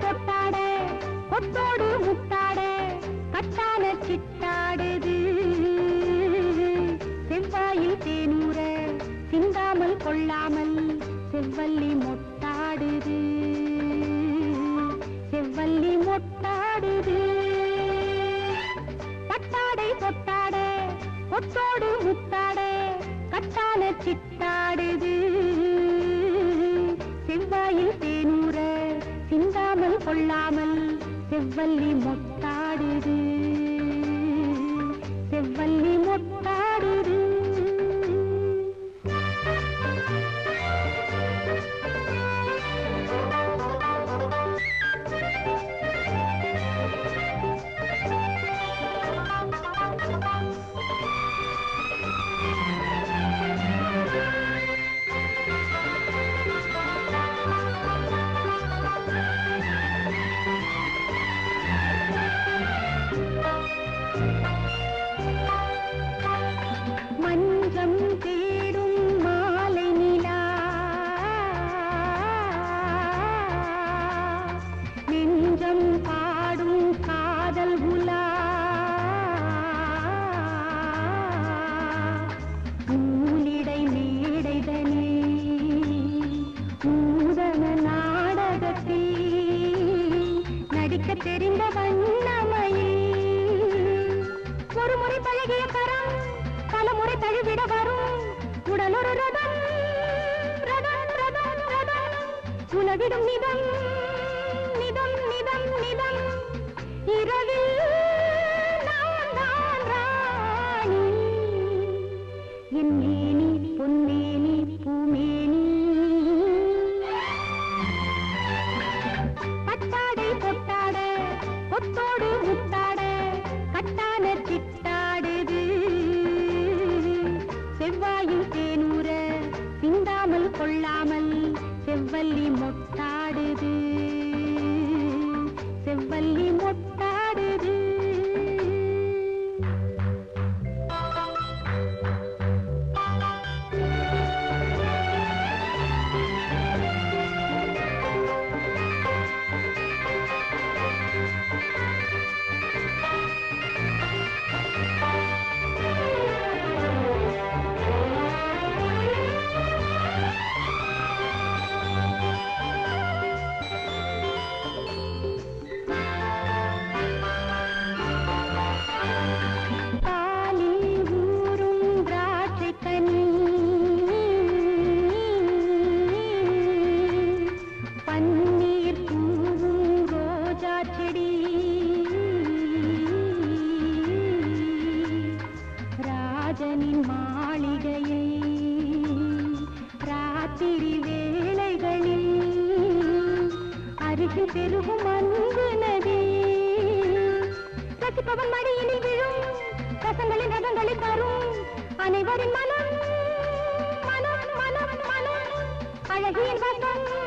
தொட்டாட கொத்தோடு முத்தாட கட்டான சிட்டாடுது. செவ்வாயில் தேனூர சிந்தாமல் கொள்ளாமல் செவ்வல்லி மொட்டாடுது. செவ்வல்லி மொட்டாடுது. பட்டாடை தொட்டாட கொத்தோடு முத்தாட கட்டான சிட்டாடுது. செவ்வல்லி மொட்டாடுது ஒரு முறை பழகிய கரம் பல முறை தழுவிட வரும். உடல் ஒரு ரதம் ரதம் ரதம் ரதம். உலகிடும் நிதம் நிதம் நிதம் நிதம். இரவில் நான் தான் ராணி. என் செவ்வல்லி வேளைகளில் அருகில் பெருகும் அன்பு நதி. ரசிப்பவன் மடியினில் விழும் ரசங்களின் ரகங்களில் வரும் அனைவரின் மனம். மனம் மனம் மனம் அழகியின் வசம்.